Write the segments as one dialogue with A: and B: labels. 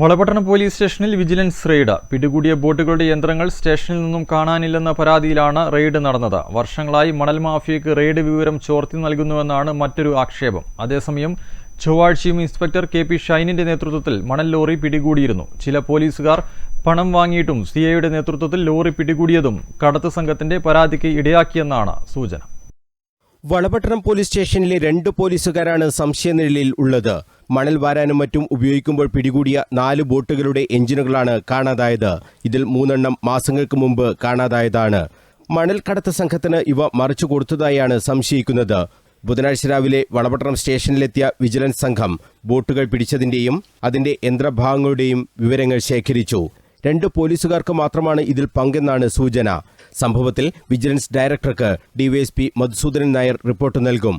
A: Valapattanam police സ്റ്റേഷനിൽ vigilance raid. പിടികൂടിയ ബോട്ടുകളുടെ യന്ത്രങ്ങൾ സ്റ്റേഷനിൽ നിന്നും കാണാനില്ലെന്ന പരാതിയിലാണ് റെയ്ഡ് നടന്നത്. വർഷങ്ങളായി മണൽ മാഫിയക്ക് റെയ്ഡ് വിവരം ചോർത്തി നൽകുന്നുവെന്നാണ് മറ്റൊരു ആക്ഷേപം. അതേസമയം ചൊവ്വാഴ്ചയും ഇൻസ്പെക്ടർ കെ പി ഷൈനിന്റെ നേതൃത്വത്തിൽ മണൽ ലോറി പിടികൂടിയിരുന്നു. ചില പോലീസുകാർ പണം വാങ്ങിയിട്ടും സിഐയുടെ നേതൃത്വത്തിൽ ലോറി പിടികൂടിയതും കടത്ത് സംഘത്തിന്റെ പരാതിക്ക് ഇടയാക്കിയെന്നാണ് സൂചന.
B: വളപട്ടണം പോലീസ് സ്റ്റേഷനിലെ രണ്ട് പോലീസുകാരാണ് സംശയനിഴലിൽ ഉള്ളത്. മണൽ വാരാനും മറ്റും ഉപയോഗിക്കുമ്പോൾ പിടികൂടിയ നാല് ബോട്ടുകളുടെ എഞ്ചിനുകളാണ് കാണാതായത്. ഇതിൽ മൂന്നെണ്ണം മാസങ്ങൾക്ക് മുമ്പ് കാണാതായതാണ്. മണൽ കടത്ത് സംഘത്തിന് ഇവ മറിച്ചു കൊടുത്തതായാണ് സംശയിക്കുന്നത്. ബുധനാഴ്ച രാവിലെ വളപട്ടണം സ്റ്റേഷനിലെത്തിയ വിജിലൻസ് സംഘം ബോട്ടുകൾ പിടിച്ചതിന്റെയും അതിന്റെ യന്ത്രഭാഗങ്ങളുടെയും വിവരങ്ങൾ ശേഖരിച്ചു. രണ്ട് പോലീസുകാർക്ക് മാത്രമാണ് ഇതിൽ പങ്കെന്നാണ് സൂചന. സംഭവത്തിൽ വിജിലൻസ് ഡയറക്ടർക്ക് ഡിവൈഎസ്പി മധുസൂദനൻ നായർ റിപ്പോർട്ട് നൽകും.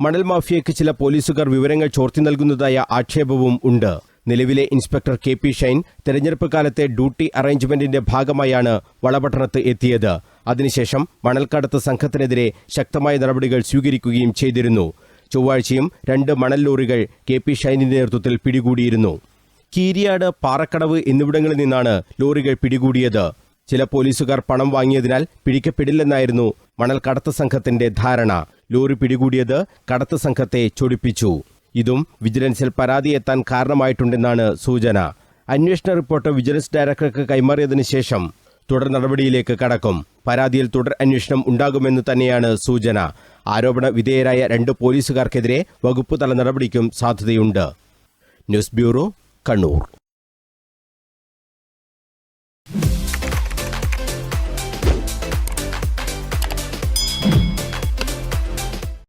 B: മണൽ മാഫിയയ്ക്ക് ചില പോലീസുകാർ വിവരങ്ങൾ ചോർത്തി നൽകുന്നതായ ആക്ഷേപവും ഉണ്ട്. നിലവിലെ ഇൻസ്പെക്ടർ കെ പി ഷൈൻ തെരഞ്ഞെടുപ്പ് കാലത്തെ ഡ്യൂട്ടി അറേഞ്ച്മെന്റിന്റെ ഭാഗമായാണ് വളപട്ടണത്ത് എത്തിയത്. അതിനുശേഷം മണൽക്കടത്ത് സംഘത്തിനെതിരെ ശക്തമായ നടപടികൾ സ്വീകരിക്കുകയും ചെയ്തിരുന്നു. ചൊവ്വാഴ്ചയും രണ്ട് മണൽ ലോറികൾ കെ പി ഷൈനിന്റെ നേതൃത്വത്തിൽ പിടികൂടിയിരുന്നു. കീരിയാട് പാറക്കടവ് എന്നിവിടങ്ങളിൽ നിന്നാണ് ലോറികൾ പിടികൂടിയത്. ചില പോലീസുകാർ പണം വാങ്ങിയതിനാൽ പിടിക്കപ്പെടില്ലെന്നായിരുന്നു മണൽ കടത്ത് സംഘത്തിന്റെ ധാരണ. ലോറി പിടികൂടിയത് കടത്ത് സംഘത്തെ ചൊടിപ്പിച്ചു. ഇതും വിജിലൻസിൽ പരാതി എത്താൻ കാരണമായിട്ടുണ്ടെന്നാണ് സൂചന. അന്വേഷണ റിപ്പോർട്ട് വിജിലൻസ് ഡയറക്ടർക്ക് കൈമാറിയതിനു ശേഷം തുടർ നടപടിയിലേക്ക് കടക്കും. പരാതിയിൽ തുടർ അന്വേഷണം ഉണ്ടാകുമെന്ന് തന്നെയാണ് സൂചന. ആരോപണ വിധേയരായ രണ്ട് പോലീസുകാർക്കെതിരെ വകുപ്പ് തല നടപടിക്കും സാധ്യതയുണ്ട്. News bureau Kannur.